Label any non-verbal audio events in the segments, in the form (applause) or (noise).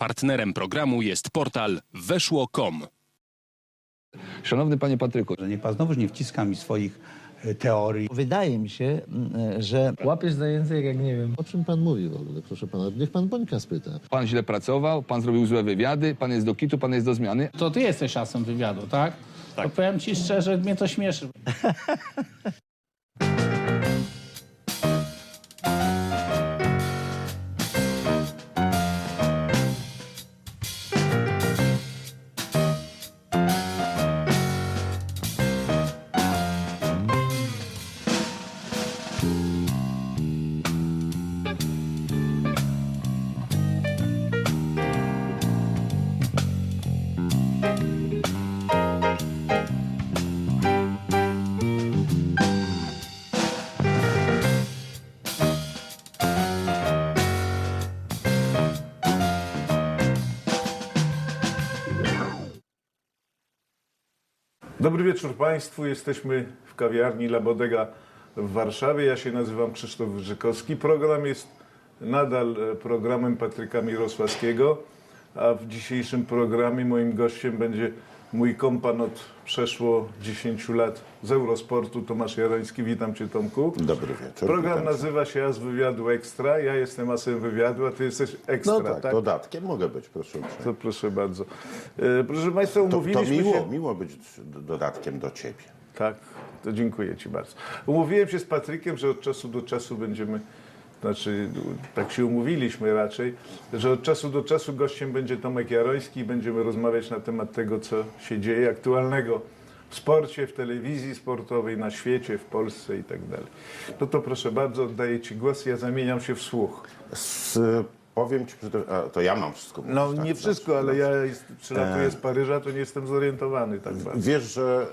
Partnerem programu jest portal weszło.com. Szanowny panie Patryku, że niech pan znowuż nie wciska mi swoich e, teorii. Wydaje mi się, mm, że łapiesz za język, jak nie wiem. O czym pan mówi w ogóle, proszę pana? Niech pan Bońka spyta. pan źle pracował, pan zrobił złe wywiady, pan jest do kitu, pan jest do zmiany. To ty jesteś asem wywiadu, tak? Tak. To powiem ci szczerze, mnie to śmieszy. (laughs) Dobry wieczór Państwu. Jesteśmy w kawiarni La Bodega w Warszawie. Ja się nazywam Krzysztof Wyżykowski. Program jest nadal e, programem Patryka Mirosławskiego, a w dzisiejszym programie moim gościem będzie mój kompan od przeszło 10 lat z Eurosportu, Tomasz Jarański. Witam Cię Tomku. Dobry wieczór. Program nazywa się As Wywiadu Ekstra. Ja jestem asem wywiadu, a Ty jesteś ekstra, No tak, dodatkiem mogę być, proszę uprzejmie. To proszę bardzo. E, Proszę Państwa, To, to umówiliśmy miło, się... miło być dodatkiem do ciebie. Tak, to dziękuję Ci bardzo. Umówiłem się z Patrykiem, że od czasu do czasu będziemy, znaczy tak się umówiliśmy raczej, że od czasu do czasu gościem będzie Tomek Jaroński i będziemy rozmawiać na temat tego, co się dzieje aktualnego w sporcie, w telewizji sportowej, na świecie, w Polsce i tak dalej. No to proszę bardzo, oddaję Ci głos, ja zamieniam się w słuch. Z, powiem ci, to, to ja mam wszystko mówić, No tak? nie wszystko, ale ja jest, przylatuję z Paryża, to nie jestem zorientowany tak bardzo. Wiesz, że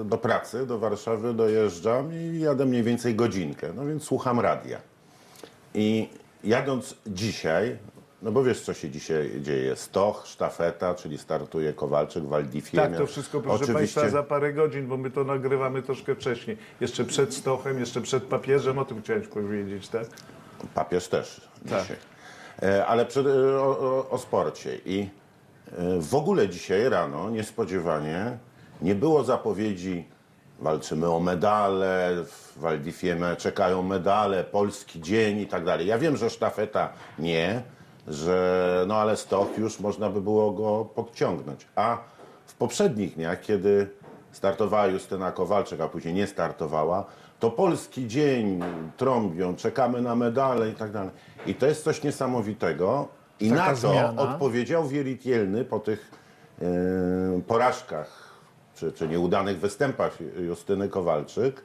y, do pracy, do Warszawy dojeżdżam i jadę mniej więcej godzinkę, no więc słucham radia. I jadąc dzisiaj, no bo wiesz, co się dzisiaj dzieje, Stoch, sztafeta, czyli startuje Kowalczyk, Waldifie. Tak, to wszystko, proszę Oczywiście, Państwa, za parę godzin, bo my to nagrywamy troszkę wcześniej. Jeszcze przed Stochem, jeszcze przed papieżem, o tym chciałem powiedzieć, tak? Papież też Tak. dzisiaj. E, Ale przed, e, o, o, o sporcie. I e, w ogóle dzisiaj rano niespodziewanie nie było zapowiedzi walczymy o medale, w Waldifieme czekają medale, polski dzień i tak dalej. Ja wiem, że sztafeta nie, że no ale stok już można by było go podciągnąć. A w poprzednich dniach, kiedy startowała Justyna Kowalczyk, a później nie startowała, to polski dzień trąbią, czekamy na medale i tak dalej. I to jest coś niesamowitego. I Taka na to zmiana. odpowiedział Wieritielny po tych e, porażkach czy, czy nieudanych występach Justyny Kowalczyk,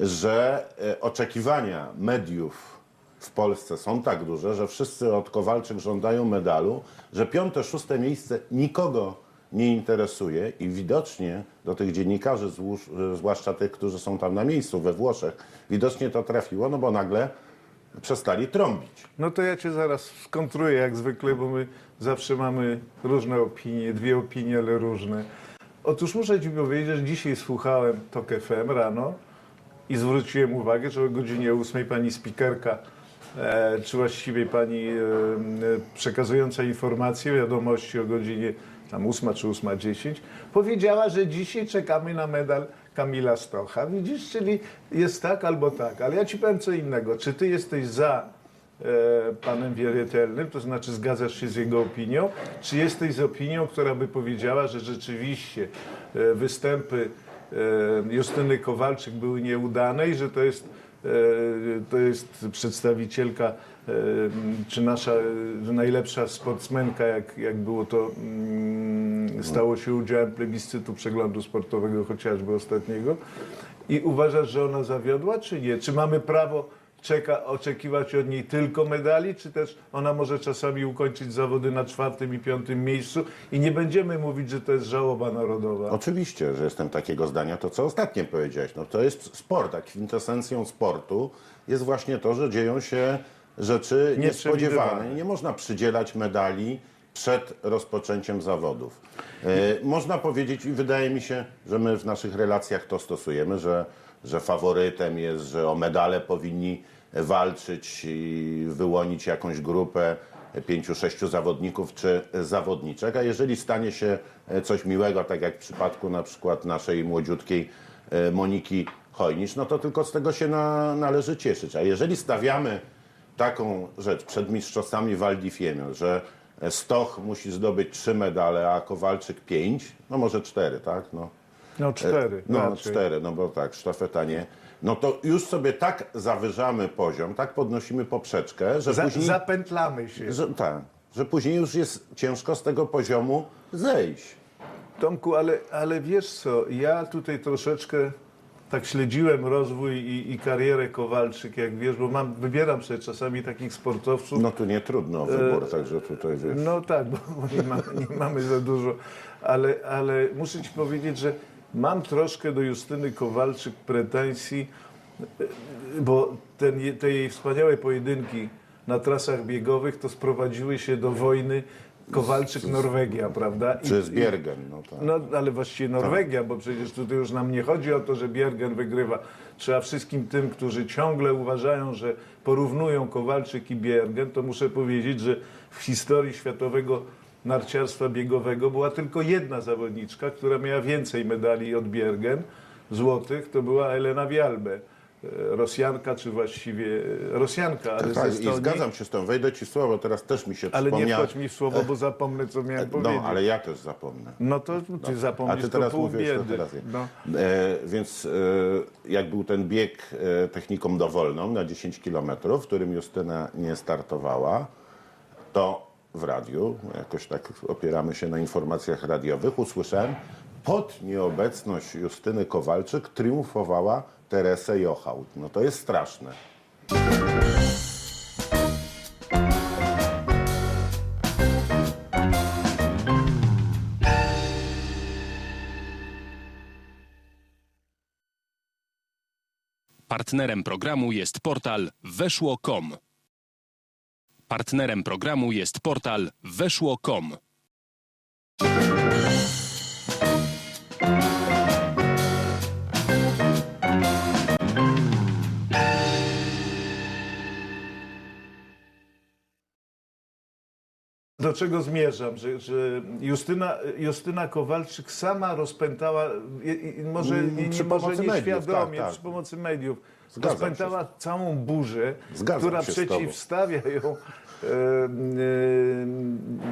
że e, oczekiwania mediów w Polsce są tak duże, że wszyscy od Kowalczyk żądają medalu, że piąte, szóste miejsce nikogo nie interesuje i widocznie do tych dziennikarzy, złóż- zwłaszcza tych, którzy są tam na miejscu we Włoszech, widocznie to trafiło, no bo nagle przestali trąbić. No to ja Cię zaraz skontruję jak zwykle, bo my zawsze mamy różne opinie, dwie opinie, ale różne. Otóż muszę Ci powiedzieć, że dzisiaj słuchałem TOK FM rano i zwróciłem uwagę, że o godzinie 8 pani spikerka, e, czy właściwie pani e, e, przekazująca informacje, wiadomości o godzinie tam 8 czy 8.10, powiedziała, że dzisiaj czekamy na medal Kamila Stocha. Widzisz, czyli jest tak albo tak. Ale ja Ci powiem co innego. Czy Ty jesteś za panem Wieritelnym, to znaczy zgadzasz się z jego opinią, czy jesteś z opinią, która by powiedziała, że rzeczywiście e, występy e, Justyny Kowalczyk były nieudane i że to jest, e, to jest przedstawicielka, e, czy nasza e, najlepsza sportsmenka, jak, jak było to, mm, stało się udziałem plebiscytu przeglądu sportowego chociażby ostatniego. I uważasz, że ona zawiodła, czy nie? Czy mamy prawo czeka, oczekiwać od niej tylko medali, czy też ona może czasami ukończyć zawody na czwartym i piątym miejscu i nie będziemy mówić, że to jest żałoba narodowa. Oczywiście, że jestem takiego zdania. To, co ostatnio powiedziałeś, no to jest sport, a kwintesencją sportu jest właśnie to, że dzieją się rzeczy niespodziewane. Nie można przydzielać medali przed rozpoczęciem zawodów. E, można powiedzieć, i wydaje mi się, że my w naszych relacjach to stosujemy, że, że faworytem jest, że o medale powinni walczyć i wyłonić jakąś grupę pięciu, sześciu zawodników czy zawodniczek, a jeżeli stanie się coś miłego, tak jak w przypadku na przykład naszej młodziutkiej e, Moniki Chojnicz, no to tylko z tego się na, należy cieszyć. A jeżeli stawiamy taką rzecz przed mistrzostwami Val di Fiemme, że Stoch musi zdobyć trzy medale, a Kowalczyk pięć, no może cztery, tak? No. No cztery. No raczej. cztery, no bo tak, sztafeta nie. No to już sobie tak zawyżamy poziom, tak podnosimy poprzeczkę, że Za, później... Zapętlamy się. Że, tak, że później już jest ciężko z tego poziomu zejść. Tomku, ale, ale wiesz co, ja tutaj troszeczkę tak śledziłem rozwój i, i karierę Kowalczyk, jak wiesz, bo mam, wybieram sobie czasami takich sportowców. No tu nie trudno o wybór, także tutaj wiesz. No tak, bo, (laughs) nie, mamy, nie mamy za dużo, ale, ale muszę ci powiedzieć, że mam troszkę do Justyny Kowalczyk pretensji, bo ten, te jej wspaniałe pojedynki na trasach biegowych to sprowadziły się do wojny Kowalczyk-Norwegia, prawda? I- Czy z Biergen, no tak. no, ale właściwie Norwegia, bo przecież tutaj już nam nie chodzi o to, że Biergen wygrywa. Trzeba wszystkim tym, którzy ciągle uważają, że porównują Kowalczyk i Biergen, to muszę powiedzieć, że w historii światowego narciarstwa biegowego była tylko jedna zawodniczka, która miała więcej medali od Biergen, złotych, to była Elena Wialbe. e, Rosjanka, czy właściwie e, Rosjanka, ale Tak, ze tak, i zgadzam się z tą. Wejdę ci słowo, teraz też mi się Ale nie przypomniało. wchodź mi w słowo, bo zapomnę, co miałem No, powiedzieć. ale ja też zapomnę. No to ty A zapomnisz, ty to teraz pół mówisz, to biedy. teraz. No. E, więc e, jak był ten bieg e, techniką dowolną na 10 km, w którym Justyna nie startowała, to w radiu, jakoś tak opieramy się na informacjach radiowych, usłyszałem, pod nieobecność Justyny Kowalczyk triumfowała Teresa Jochałt. No to jest straszne. Partnerem programu jest portal weszło.com. Partnerem programu jest portal weszło.com. Do czego zmierzam? Że, że Justyna, Justyna Kowalczyk sama rozpętała, i, i może, nie, przy nie, może pomocy mediów, nieświadomie, tak, tak. przy pomocy mediów, rozpętała całą burzę, Zgadzam która przeciwstawia ją e,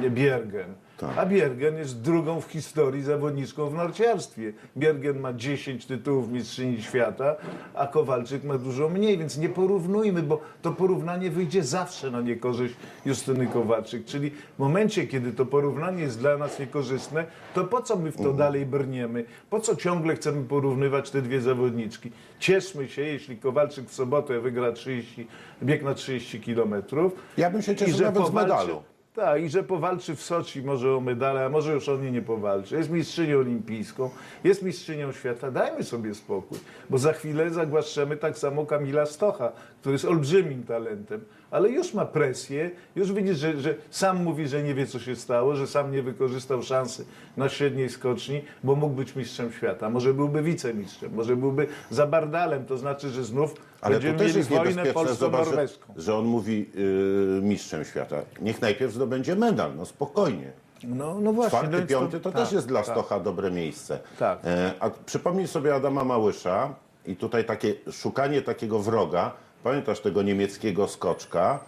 e, Biergen. Tak. A Biergen jest drugą w historii zawodniczką w narciarstwie. Biergen ma 10 tytułów mistrzyni świata, a Kowalczyk ma dużo mniej, więc nie porównujmy, bo to porównanie wyjdzie zawsze na niekorzyść Justyny Kowalczyk. Czyli w momencie, kiedy to porównanie jest dla nas niekorzystne, to po co my w to dalej brniemy? Po co ciągle chcemy porównywać te dwie zawodniczki? Cieszmy się, jeśli Kowalczyk w sobotę wygra 30, bieg na 30 kilometrów. Ja bym się cieszył I że nawet z powalczy- medalu. Tak, i że powalczy w Soczi może o medale, a może już o nie nie powalczy. Jest mistrzynią olimpijską, jest mistrzynią świata. Dajmy sobie spokój, bo za chwilę zagłaszczemy tak samo Kamila Stocha, który jest olbrzymim talentem, ale już ma presję, już widzisz, że, że sam mówi, że nie wie, co się stało, że sam nie wykorzystał szansy na średniej skoczni, bo mógł być mistrzem świata. Może byłby wicemistrzem, może byłby za bardalem, to znaczy, że znów Ale będziemy to też mieli wojnę zobacz, że, polsko-norweską. że on mówi yy, mistrzem świata. Niech najpierw zdobędzie medal, no spokojnie. No, no właśnie. Czwarty, no piąty to tak, też jest dla tak. Stocha dobre miejsce. Tak. E, a przypomnij sobie Adama Małysza i tutaj takie szukanie takiego wroga. Pamiętasz tego niemieckiego skoczka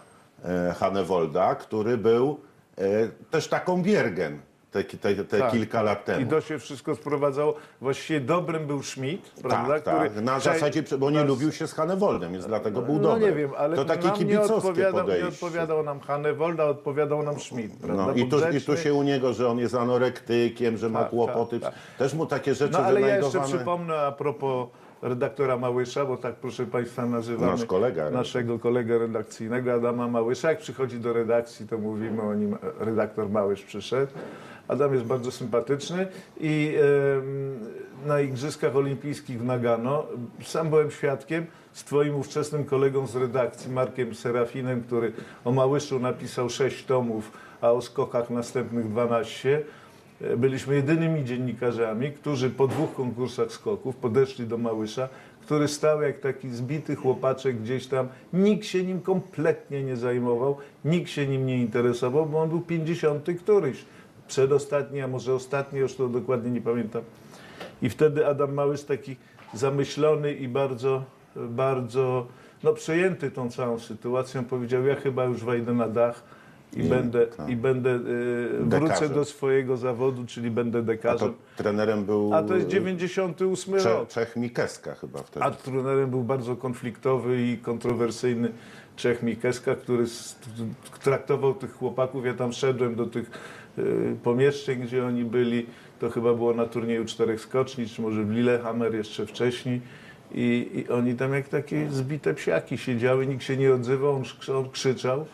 e, Hannewolda, który był e, też taką Biergen te, te, te Tak. kilka lat temu. I to się wszystko sprowadzało. Właściwie dobrym był Schmidt, prawda? tak, tak. Na zasadzie, bo nie nas- lubił się z Hannewoldem, więc dlatego był No dobry. nie wiem, ale to takie nie kibicowskie nie podejście. odpowiadał nam Hannewolda, odpowiadał nam Schmidt, prawda? No, i, tu, I tu się u niego, że on jest anorektykiem, że ma Tak, kłopoty. tak, Też mu takie rzeczy No ale ja jeszcze przypomnę a propos redaktora Małysza, bo tak proszę Państwa nazywamy Nasz kolega. naszego kolegę redakcyjnego Adama Małysza. Jak przychodzi do redakcji, to mówimy o nim, redaktor Małysz przyszedł. Adam jest bardzo sympatyczny i na Igrzyskach Olimpijskich w Nagano sam byłem świadkiem z Twoim ówczesnym kolegą z redakcji, Markiem Serafinem, który o Małyszu napisał sześć tomów, a o skokach następnych 12. Byliśmy jedynymi dziennikarzami, którzy po dwóch konkursach skoków podeszli do Małysza, który stał jak taki zbity chłopaczek gdzieś tam. Nikt się nim kompletnie nie zajmował, nikt się nim nie interesował, bo on był 50 któryś. Przedostatni, a może ostatni, już to dokładnie nie pamiętam. I wtedy Adam Małysz taki zamyślony i bardzo, bardzo no, przejęty tą całą sytuacją powiedział, ja chyba już wejdę na dach i I- będę, i będę y, wrócę do swojego zawodu, czyli będę A to dekarzem. trenerem był A to jest 98 Cze, rok. Czech Mikeska chyba wtedy. A trenerem był bardzo konfliktowy i kontrowersyjny Czech Mikeska, który traktował tych chłopaków. Ja tam szedłem do tych y, pomieszczeń, gdzie oni byli. To chyba było na turnieju czterech skoczni, czy może w Lillehammer jeszcze wcześniej. I, I oni tam jak takie zbite psiaki siedziały, nikt się nie odzywał, on, on krzyczał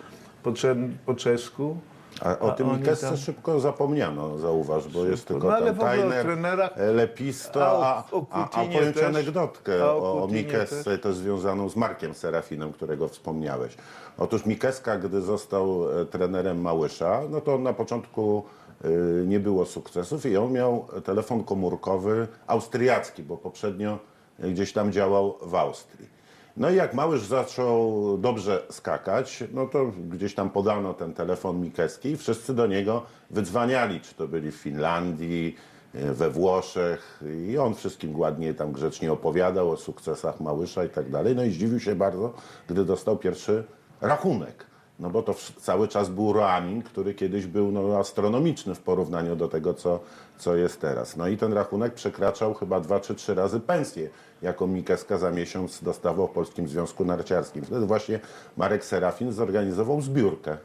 po, po czesku. A o A tym oni Mikesce tam- szybko zapomniano, zauważ, bo jest tylko No o Tajner, trenerach- e, Lepisto, A o- a, a, powiem też. anegdotkę A o o, Mikesce, też związaną z Markiem Serafinem, którego wspomniałeś. Otóż Mikeska, gdy został e, trenerem Małysza, no to na początku e, nie było sukcesów i on miał telefon komórkowy austriacki, bo poprzednio gdzieś tam działał w Austrii. No i jak Małysz zaczął dobrze skakać, no to gdzieś tam podano ten telefon Mikeski i wszyscy do niego wydzwaniali, czy to byli w Finlandii, e, we Włoszech i on wszystkim ładnie tam grzecznie opowiadał o sukcesach Małysza i tak dalej. No i zdziwił się bardzo, gdy dostał pierwszy rachunek. No bo to cały czas był Roamin, który kiedyś był no, astronomiczny w porównaniu do tego, co, co jest teraz. No i ten rachunek przekraczał chyba dwa czy trzy razy pensję, jaką Mikeska za miesiąc dostawał w Polskim Związku Narciarskim. Wtedy właśnie Marek Serafin zorganizował zbiórkę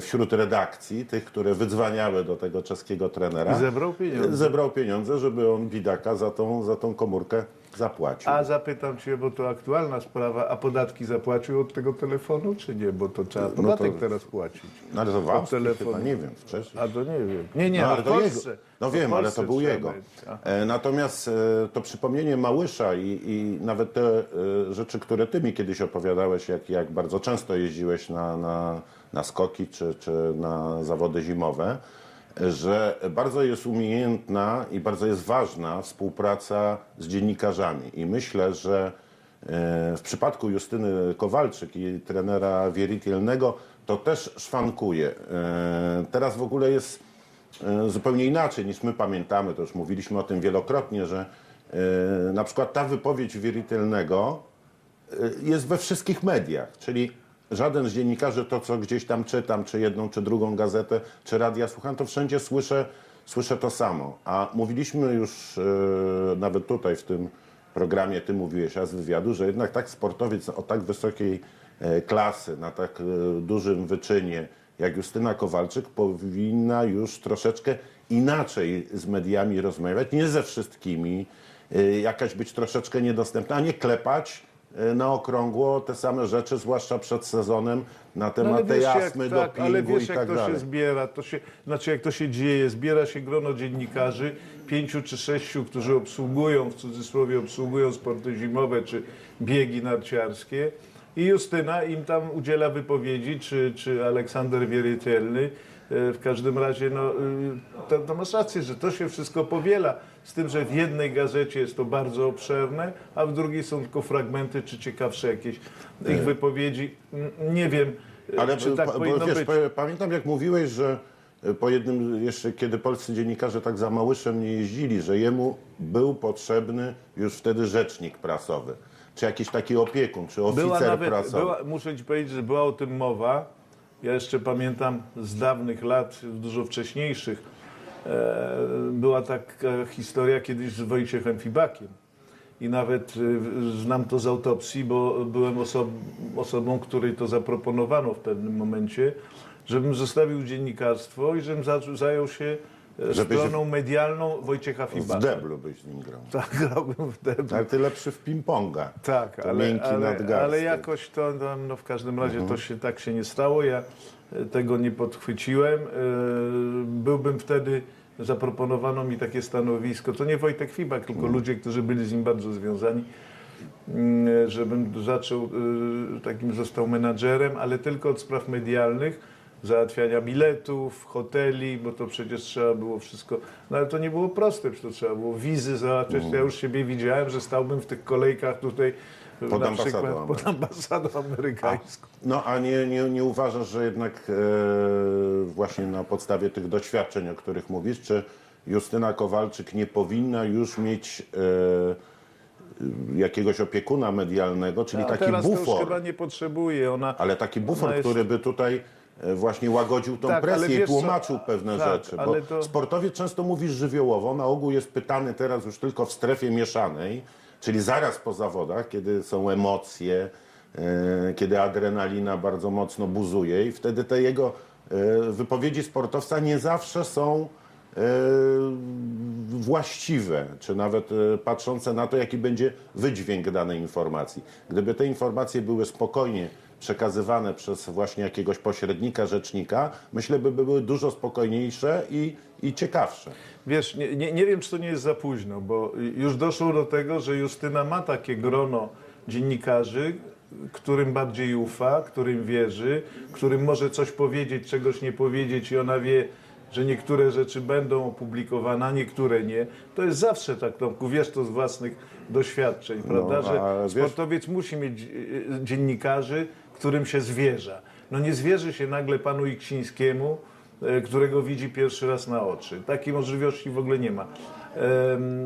wśród redakcji, tych, które wydzwaniały do tego czeskiego trenera. I zebrał pieniądze. Zebrał pieniądze, żeby on bidaka za tą, za tą komórkę zapłacił. A zapytam Cię, bo to aktualna sprawa, a podatki zapłacił od tego telefonu, czy nie? Bo to trzeba No podatek to- teraz płacić. No ale to w Austrii chyba, nie wiem, wcześniej. A to nie wiem. Nie, nie, No, ale to jego. No wiem, ale to był jego. E, Natomiast e, to przypomnienie Małysza i, i nawet te e, rzeczy, które ty mi kiedyś opowiadałeś, jak, jak bardzo często jeździłeś na, na, na skoki czy, czy na zawody zimowe, że bardzo jest umiejętna i bardzo jest ważna współpraca z dziennikarzami. I myślę, że e, w przypadku Justyny Kowalczyk i trenera Wieritielnego to też szwankuje. E, Teraz w ogóle jest e, zupełnie inaczej niż my pamiętamy. To już mówiliśmy o tym wielokrotnie, że na przykład ta wypowiedź Wieritelnego e, jest we wszystkich mediach, czyli żaden z dziennikarzy to, co gdzieś tam czytam, czy jedną, czy drugą gazetę, czy radia słucham, to wszędzie słyszę, słyszę to samo. A mówiliśmy już e, nawet tutaj w tym programie, ty mówiłeś, a z wywiadu, że jednak tak sportowiec o tak wysokiej e, klasy, na tak e, dużym wyczynie, jak Justyna Kowalczyk, powinna już troszeczkę inaczej z mediami rozmawiać, nie ze wszystkimi, jakaś być troszeczkę niedostępna, a nie klepać na okrągło te same rzeczy, zwłaszcza przed sezonem, na No, temat tej astmy, tak, dopingu ale wiesz, i jak tak to dalej. się zbiera, to się, znaczy jak to się dzieje, zbiera się grono dziennikarzy, pięciu czy sześciu, którzy obsługują, w cudzysłowie obsługują sporty zimowe czy biegi narciarskie i Justyna im tam udziela wypowiedzi, czy, czy Aleksander Wieritelny. E, W każdym razie, no, y, to, to masz rację, że to się wszystko powiela. Z tym, że w jednej gazecie jest to bardzo obszerne, a w drugiej są tylko fragmenty, czy ciekawsze jakieś ich wypowiedzi. Nie wiem, Ale czy tak pa- bo powinno wiesz, być. pa- pamiętam jak mówiłeś, że e, po jednym, jeszcze kiedy polscy dziennikarze tak za Małyszem nie jeździli, że jemu był potrzebny już wtedy rzecznik prasowy, czy jakiś taki opiekun, czy oficer Była nawet, prasowy. była, muszę ci powiedzieć, że była o tym mowa. Ja jeszcze pamiętam z dawnych lat, dużo wcześniejszych, e, była taka historia kiedyś z Wojciechem Fibakiem. I nawet e, znam to z autopsji, bo byłem osob, osobą, której to zaproponowano w pewnym momencie, żebym zostawił dziennikarstwo i żebym za, zajął się e, Żebyś stroną medialną Wojciecha W Fibaka. deblu byś z nim grał. Tak, (laughs) grałbym w deblu. Ale ty lepszy w ping-ponga. Tak, to ale, ale, ale jakoś to, no, no w każdym razie to się tak się nie stało. Ja e, tego nie podchwyciłem. E, Byłbym wtedy, zaproponowano mi takie stanowisko, to nie Wojtek Fibak, tylko ludzie, którzy byli z nim bardzo związani, mm, żebym zaczął, e, takim został menadżerem, ale tylko od spraw medialnych, załatwiania biletów, hoteli, bo to przecież trzeba było wszystko. No ale to nie było proste, przecież to trzeba było wizy załatwiać. Mm. Ja już siebie widziałem, że stałbym w tych kolejkach tutaj Pod ambasadą przykład pod ambasadą amerykańską. No a nie, nie, nie uważasz, że jednak e, właśnie na podstawie tych doświadczeń, o których mówisz, czy Justyna Kowalczyk nie powinna już mieć e, jakiegoś opiekuna medialnego, czyli A taki teraz bufor, chyba nie potrzebuje. Ona, ale taki bufor, jest- który by tutaj e, właśnie łagodził tą Tak, presję i wiesz co, tłumaczył pewne tak, rzeczy. Bo to- sportowiec często mówi żywiołowo, na ogół jest pytany teraz już tylko w strefie mieszanej, czyli zaraz po zawodach, kiedy są emocje, e, kiedy adrenalina bardzo mocno buzuje i wtedy te jego e, wypowiedzi sportowca nie zawsze są e, właściwe, czy nawet patrzące na to, jaki będzie wydźwięk danej informacji. Gdyby te informacje były spokojnie przekazywane przez właśnie jakiegoś pośrednika, rzecznika, myślę, by były dużo spokojniejsze i, i ciekawsze. Wiesz, nie, nie, nie wiem, czy to nie jest za późno, bo już doszło do tego, że Justyna ma takie grono dziennikarzy, którym bardziej ufa, którym wierzy, którym może coś powiedzieć, czegoś nie powiedzieć i ona wie, że niektóre rzeczy będą opublikowane, a niektóre nie. To jest zawsze tak, Tomku, wiesz to z własnych doświadczeń, prawda, No, a że wiesz- sportowiec musi mieć e, dziennikarzy, którym się zwierza. No nie zwierzy się nagle panu Iksińskiemu, e, którego widzi pierwszy raz na oczy. Takiej możliwości w ogóle nie ma.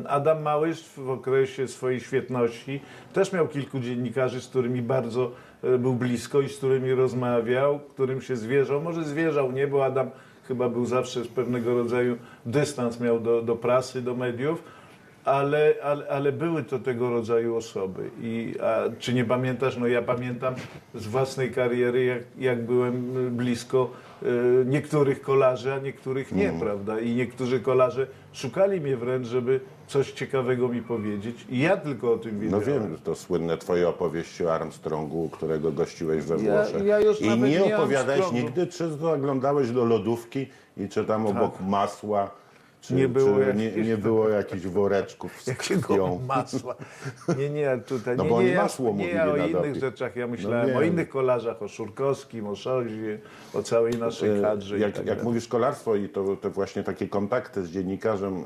Adam Małysz w okresie swojej świetności też miał kilku dziennikarzy, z którymi bardzo e, był blisko i z którymi rozmawiał, którym się zwierzał. Może zwierzał nie, bo Adam chyba był zawsze z pewnego rodzaju dystans miał do, do prasy, do mediów, ale, ale, ale były to tego rodzaju osoby. I a, czy nie pamiętasz? No ja pamiętam z własnej kariery, jak, jak byłem blisko y, niektórych kolarzy, a niektórych nie, prawda? I niektórzy kolarze szukali mnie wręcz, żeby coś ciekawego mi powiedzieć. I ja tylko o tym No wiedziałem. wiem, to słynne twoje opowieści o Armstrongu, którego gościłeś we Ja- Włoszech. ja już I nie opowiadałeś nigdy, czy zaglądałeś do lodówki i czy tam obok masła, czy Nie było czy nie, jakichś- nie było jakichś woreczków z krwią. masła. Nie, nie, tutaj No nie, bo nie, masło nie ja o innych doping. rzeczach, ja myślałem wiem. o innych kolarzach, o Szurkowskim, o Szolzie, o całej naszej kadrze. i Jak, tak jak mówisz kolarstwo i to, to właśnie takie kontakty z dziennikarzem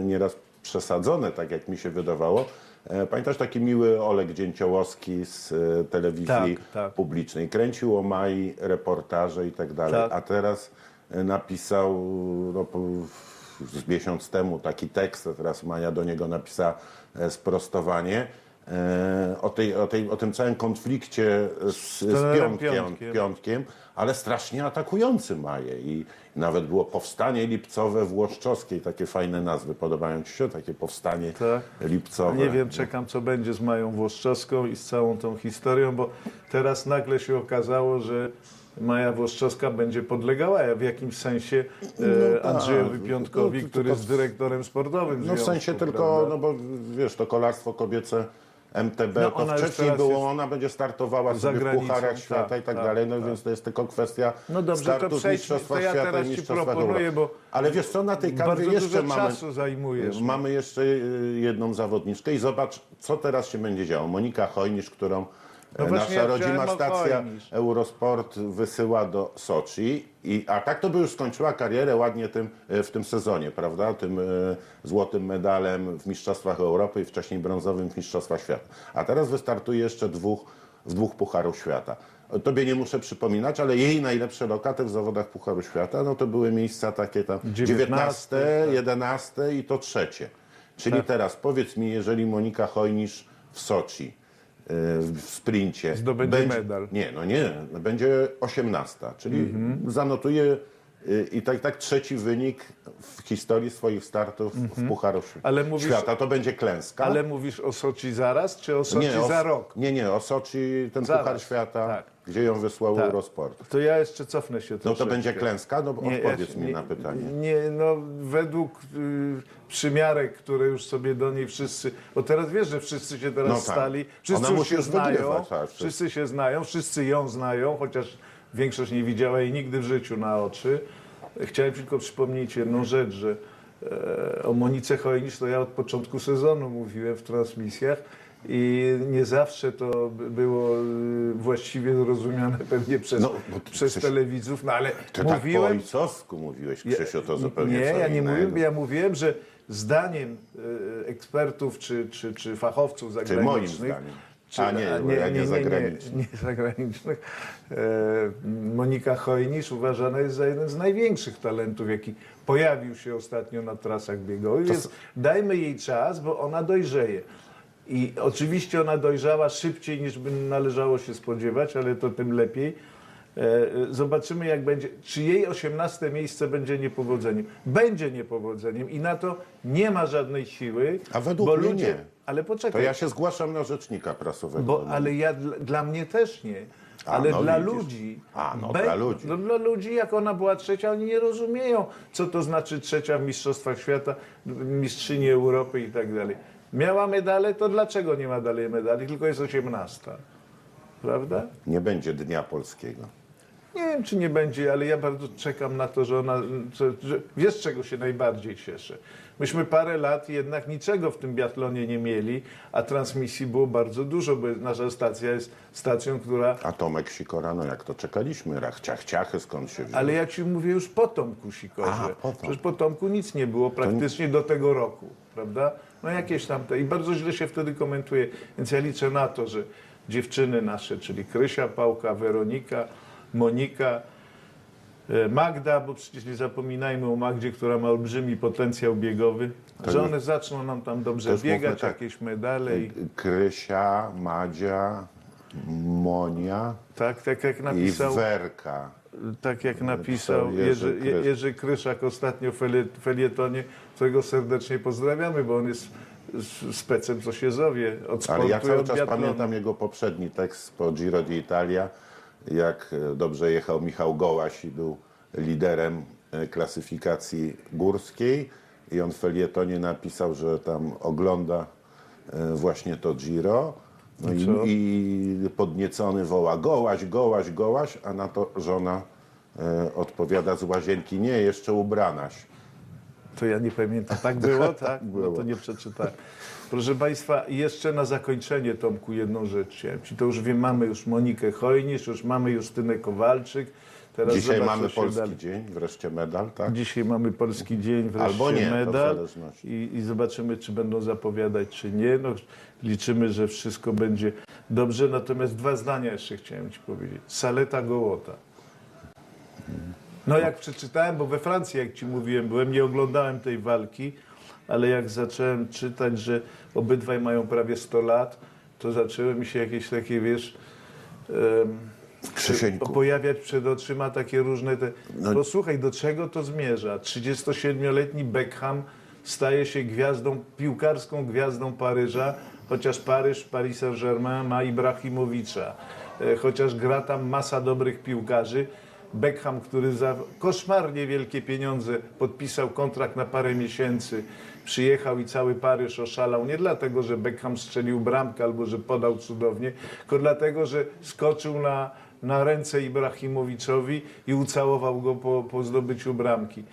e, nieraz przesadzone, tak jak mi się wydawało. E, pamiętasz taki miły Oleg Dzięciołowski z e, telewizji Tak, tak. publicznej. Kręcił o Mai reportaże i tak dalej. Tak. A teraz e, napisał no, z miesiąc temu taki tekst, a teraz Maja do niego napisała e, sprostowanie. e, O, tej, o, tej, o tym całym konflikcie z, z piątkiem, Piątkiem. piątkiem, ale strasznie atakujący Maję. I nawet było powstanie lipcowe w Łoszczowskiej, takie fajne nazwy. Podobają ci się takie powstanie Tak. lipcowe? Nie wiem, czekam co będzie z Mają Włoszczowską i z całą tą historią, bo teraz nagle się okazało, że Maja Włoszczowska będzie podlegała w jakimś sensie e, tak. Andrzejowi Piątkowi, No, który jest dyrektorem sportowym No w związku, sensie tylko, prawda? no bo wiesz, to kolarstwo kobiece MTB, No, to wcześniej było, ona będzie startowała sobie w pucharach świata tak, i tak, tak, dalej, no tak. więc to jest tylko kwestia No dobrze, startu to przejdźmy, Mistrzostwach to ja Świata i ci Mistrzostwach proponuję, bo Ale wiesz co, na tej kanwie jeszcze mamy... zajmujesz. Mamy jeszcze y, jedną zawodniczkę i zobacz, co teraz się będzie działo. Monika Hojnisz, którą No e, nasza rodzima stacja. Eurosport wysyła do Soczi. I, a tak to by już skończyła karierę ładnie tym, e, w tym sezonie, prawda? Tym e, złotym medalem w Mistrzostwach Europy i wcześniej brązowym w Mistrzostwach Świata. A teraz wystartuje jeszcze dwóch, w dwóch Pucharów Świata. Tobie nie muszę przypominać, ale jej najlepsze lokaty w zawodach Pucharu Świata, no to były miejsca takie tam 19, 19, tak. 11 i to trzecie. Czyli teraz powiedz mi, jeżeli Monika Hojnisz w Soczi w sprincie Zdobędzie medal. Nie, no nie, będzie 18, czyli zanotuje y, i tak, tak trzeci wynik w historii swoich startów w Pucharu Świ- Ale mówisz- Świata. To będzie klęska. Ale mówisz o Soczi zaraz, czy o Soczi o, za rok? Nie, nie, o Soczi, ten Zaraz. Puchar Świata, Tak. Gdzie ją wysłał Tak. Eurosport. To ja jeszcze cofnę się No to będzie klęska? No Nie, odpowiedz mi na pytanie. Nie, no według y, przymiarek, które już sobie do niej wszyscy, bo teraz wiesz, że wszyscy się teraz No tak. stali, wszyscy Ona już się znają, tak, wszyscy. wszyscy się znają, wszyscy ją znają, chociaż większość nie widziała jej nigdy w życiu na oczy. Chciałem tylko przypomnieć jedną rzecz, że e, o Monice Hojnisz to ja od początku sezonu mówiłem w transmisjach i nie zawsze to by- było y, właściwie zrozumiane (laughs) pewnie przez, No, przez przecież- telewidzów, no ale Ty tak po mówiłem... ojcowsku mówiłeś, Krzysio, to zupełnie Nie, ja nie innego. mówiłem, ja mówiłem, że zdaniem e, ekspertów czy, czy, czy fachowców zagranicznych... moim zdaniem. A nie, ja nie nie, zagranicznych. nie, nie zagranicznych. E, Monika Chojnisz uważana jest za jeden z największych talentów, jaki pojawił się ostatnio na trasach biegowych, więc dajmy jej czas, bo ona dojrzeje. I oczywiście ona dojrzała szybciej niż by należało się spodziewać, ale to tym lepiej. E, Zobaczymy, jak będzie. Czy jej 18 miejsce będzie niepowodzeniem? Będzie niepowodzeniem i na to nie ma żadnej siły. A według bo mnie ludzie, nie. Ale To poczekaj. ja się zgłaszam na rzecznika prasowego. Bo, ale ja, dla, dla mnie też nie. A, Ale no dla widzisz. ludzi. A, no be- dla ludzi. No, dla ludzi, jak ona była trzecia, oni nie rozumieją, co to znaczy trzecia w Mistrzostwach Świata, mistrzyni Europy i tak dalej. Miała medale, to dlaczego nie ma dalej medali, tylko jest osiemnasta? Prawda? Nie będzie Dnia Polskiego. Nie wiem, czy nie będzie, ale ja bardzo czekam na to, że ona. Że, że, wiesz, czego się najbardziej cieszę? Myśmy parę lat jednak niczego w tym biatlonie nie mieli, a transmisji było bardzo dużo, bo nasza stacja jest stacją, która. A Tomek Sikora, no jak to czekaliśmy, rachciach ciachy skąd się wziął. Ale jak ci mówię już po Tomku Sikorze. A, po Tomku. Przecież po Tomku nic nie było praktycznie do tego roku, prawda? No jakieś tam te. I bardzo źle się wtedy komentuje. Więc ja liczę na to, że dziewczyny nasze, czyli Krysia Pałka, Weronika, Monika, e, Magda, bo przecież nie zapominajmy o Magdzie, która ma olbrzymi potencjał biegowy, że już- one zaczną nam tam dobrze biegać, tak. jakieś medale i Krysia, Madzia, Monia tak, tak jak i napisał. Werka. Tak jak napisał Jerzy Jerzy, Je- Krysz. Jerzy Kryszak ostatnio w felie- felietonie, którego serdecznie pozdrawiamy, bo on jest specem, co się zowie od Ale ja cały czas biatlonu. pamiętam jego poprzedni tekst po Giro d'Italia, jak e, dobrze jechał Michał Gołaś i był liderem e, klasyfikacji górskiej i on w felietonie napisał, że tam ogląda e, właśnie to Giro no i, i podniecony woła gołaś, gołaś, gołaś, a na to żona e, odpowiada z łazienki, nie, jeszcze ubranaś. To ja nie pamiętam. Tak (laughs) było? Tak? było. No to nie przeczytałem. Proszę Państwa, jeszcze na zakończenie, Tomku, jedną rzecz chciałem ci. To już wiem, mamy już Monikę Chojnisz, już mamy Justynę Kowalczyk. Teraz Dzisiaj zobacz, mamy polski dzień, wreszcie medal, tak? Dzisiaj mamy polski dzień, wreszcie Albo nie, medal i, i zobaczymy, czy będą zapowiadać, czy nie. No, liczymy, że wszystko będzie dobrze. Natomiast dwa zdania jeszcze chciałem Ci powiedzieć. Saleta Gołota. No jak przeczytałem, bo we Francji, jak Ci mówiłem, byłem, nie oglądałem tej walki, ale jak zacząłem czytać, że obydwaj mają prawie 100 lat, to zaczęły mi się jakieś takie, wiesz... Krzysieńku. pojawiać przed oczyma takie różne te... No- Bo słuchaj, do czego to zmierza? 37-letni Beckham staje się gwiazdą, piłkarską gwiazdą Paryża, chociaż Paryż, Paris Saint-Germain ma Ibrahimowicza, e, chociaż gra tam masa dobrych piłkarzy. Beckham, który za koszmarnie wielkie pieniądze podpisał kontrakt na parę miesięcy, przyjechał i cały Paryż oszalał. Nie dlatego, że Beckham strzelił bramkę albo że podał cudownie, tylko dlatego, że skoczył na, na ręce Ibrahimowiczowi i ucałował go po, po zdobyciu bramki.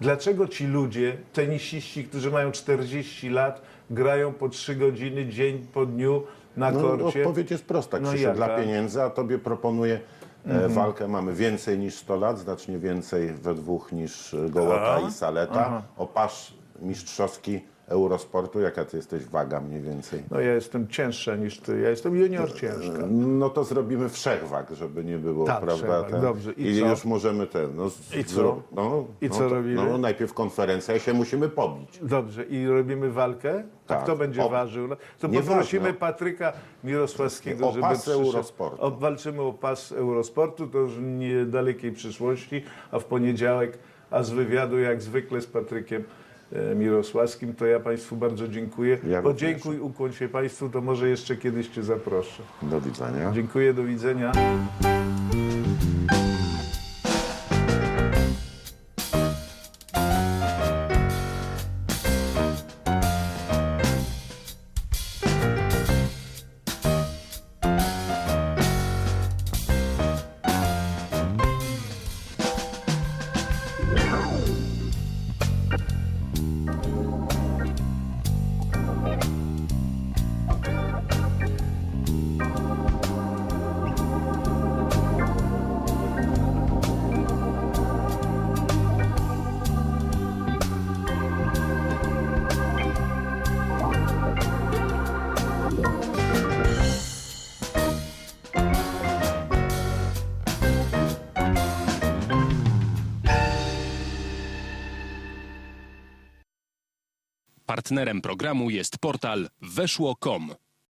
Dlaczego ci ludzie, tenisiści, którzy mają 40 lat, grają po 3 godziny dzień po dniu na No, korcie? odpowiedź jest prosta, No Krzysiu, jaka? dla pieniędzy, a tobie proponuję e, Mhm. walkę. Mamy więcej niż 100 lat, znacznie więcej we dwóch niż Gołota i Saleta. O pasz mistrzowski Eurosportu, jaka ty jesteś waga mniej więcej? No ja jestem cięższa niż ty, ja jestem junior ciężka. No to zrobimy wszechwag, żeby nie było, Tak, prawda? dobrze. I I, co? już możemy ten. No, z- I co? No, I no co to- robimy? No najpierw konferencja się musimy pobić. Dobrze, i robimy walkę? A Tak. kto będzie O- ważył? No, To poprosimy Patryka Mirosławskiego, O żeby pas przyszedł. Eurosportu. Walczymy o pas Eurosportu, to już w niedalekiej przyszłości, a w poniedziałek, a z wywiadu jak zwykle z Patrykiem e, Mirosławskim, to ja Państwu bardzo dziękuję. Ja Podziękuj, ukłoń się Państwu, to może jeszcze kiedyś Cię zaproszę. Do widzenia. Dziękuję, do widzenia. Partnerem programu jest portal weszło.com.